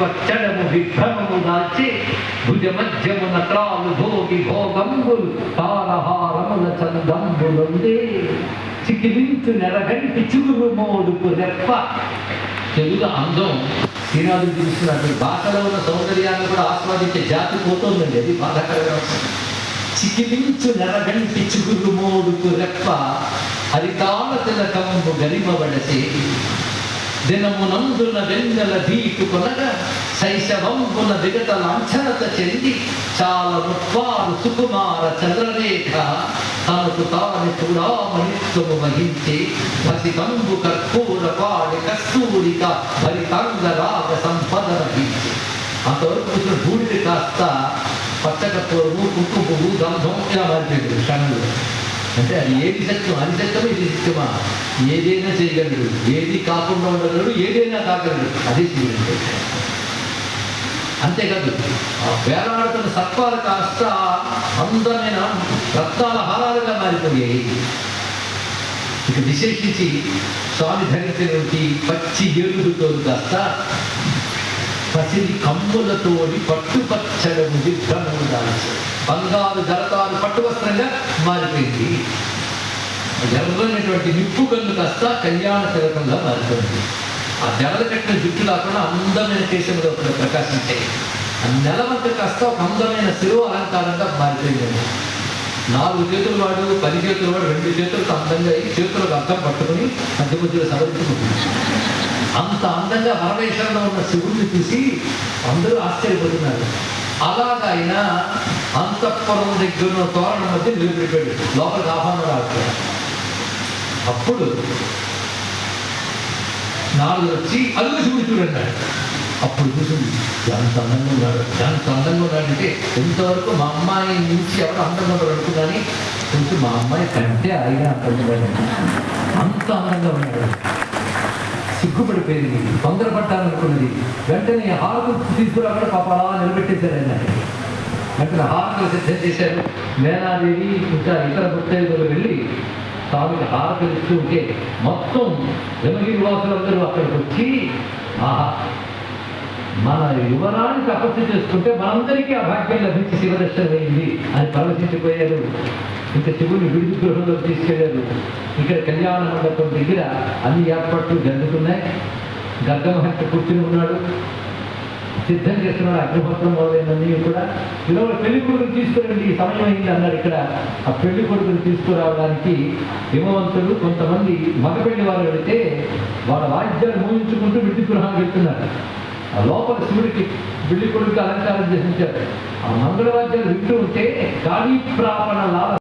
పచ్చడము విభ్రమము దాల్చి భుజ మధ్యమున త్రాలు భోగి భోగంబులు తారహారముల చందంబులుందే చికిలించు నెరగంటి చిగురు మోడుపు రెప్ప తెలుగు అందం శ్రీనాథుడు చూస్తున్నట్టు భాషలో ఉన్న సౌందర్యాన్ని కూడా ఆస్వాదించే జాతి పోతుందండి అది బాధాకరమైన చికిలించు నెరగంటి చిగురు మోడుపు రెప్ప హరితాల తిలకము గరిమబడసే. దినమునందున వెన్నెల భీటు కొనగా శైశవంబున విగత లాంఛనత చెంది చాలా ముత్వారు సుకుమార చంద్రరేఖ తనకు తాను చూడామణిత్వము వహించే పసికంబు కర్పూర పాడి కస్తూరిక భరితంగ రాగ సంపద వహించే అంతవరకు కూర్చున్న బూడిద కాస్త పచ్చకర్పూరము కుంకుమ పువ్వు గంధం ఇలా మారిపోయింది క్షణంలో. అంటే అది ఏది సత్యం? అది సత్యమా? ఇది సత్యమా? ఏదైనా చేయగలడు. ఏది కాకుండా ఉండగలడు? ఏదైనా కాగలడు అదే శివుడు అంతేకాదు వేలాడుతున్న సత్వాలు కాస్త అందమైన రత్నాల హారాలుగా మారిపోయాయి. ఇక విశేషించి స్వామి ధరించినటువంటి పచ్చి ఏడుగుతో కాస్త పసిడి కమ్ములతోడి పట్టుపచ్చడము విగ్రహము దాల్చి బంగారు జలతారు పట్టు వస్త్రంగా మారిపోయింది. ఎర్రనటువంటి నిప్పు కన్ను కాస్త కళ్యాణ తిలకంగా మారిపోయింది. ఆ జడలు కట్టిన జుట్టు కాకుండా అందమైన కేశంలో ప్రకాశించాయి ఆ నెలవంక కాస్త ఒక అందమైన శిరువు అలంకారంగా మారిపోయింది. నాలుగు చేతులు వాడు పది చేతులు వాడు రెండు చేతులకు అందంగా అయ్యి చేతులకు అర్థం పట్టుకుని మధ్య మధ్యలో సవరించుకుంటుంది అంత అందంగా పరమేశ్వరంలో ఉన్న శివుడిని చూసి అందరూ ఆశ్చర్యపోతున్నారు. అలాగా ఆయన అంతఃపురం దగ్గర ఉన్న తోరణం మధ్య నిలబడిపోయాడు లోపలికి ఆహ్వానం రాకపోయాడు అప్పుడు నాలుగు వచ్చి అల్లు శివుడు చూడన్నాడు అప్పుడు కూర్చుంది ఎంత అందంగా ఉన్నాడు ఎంత అందంగా ఉన్నాడంటే ఇంతవరకు మా అమ్మాయి నుంచి ఎవరు అందంగా ఉన్నాడు అనుకున్నాని కొంచెం మా అమ్మాయి కంటే ఆయన అందంగా అంత అందంగా ఉన్నాడు. సిగ్గుపడిపోయింది. తొందర పట్టాలనుకున్నది వెంటనే హారతులు తీసుకురాకుండా పాప అలా నిలబెట్టేశారు ఆయన. వెంటనే హారతులు సిద్ధం చేశారు మేనాదేవి ఇంకా ఇతర ముత్తైదులు వెళ్ళి స్వామికి హారతులు ఇస్తూ ఉంటే మొత్తం యమగిరి వాసులందరూ అక్కడికి వచ్చి ఆహా మన యువరాన్ని తపస్సు చేసుకుంటే మనందరికీ ఆ భాగ్యం లభించి శివదర్శనం అయింది అని పరవశించిపోయారు ఇంకా శివుని విడిది గృహంలో తీసుకెళ్ళారు. ఇక్కడ కళ్యాణ మండపం దగ్గర అన్ని ఏర్పాట్లు జరుగుతున్నాయి. గర్గమహర్షి కూర్చుని ఉన్నాడు. సిద్ధం చేస్తున్నాడు అగ్నిహోత్రం మొదలైనన్నీ కూడా. ఈరోజు పెళ్ళి కొడుకుని తీసుకురండి ఈ సమయం అయింది అన్నాడు ఇక్కడ. ఆ పెళ్ళి కొడుకుని తీసుకురావడానికి హిమవంతుడు కొంతమంది మగపెళ్ళి వారు వెళితే వాళ్ళ వాయిద్యాలు మోయించుకుంటూ విద్యుత్ గృహానికి వెళ్తున్నారు. లోపల శివుడికి బిల్లి కొడుకు అలంకారం చేసి ఉంచారు. ఆ మంగళవాద్యాలు వింటూ ఉంటే గాలి ప్రాపణ లాభ.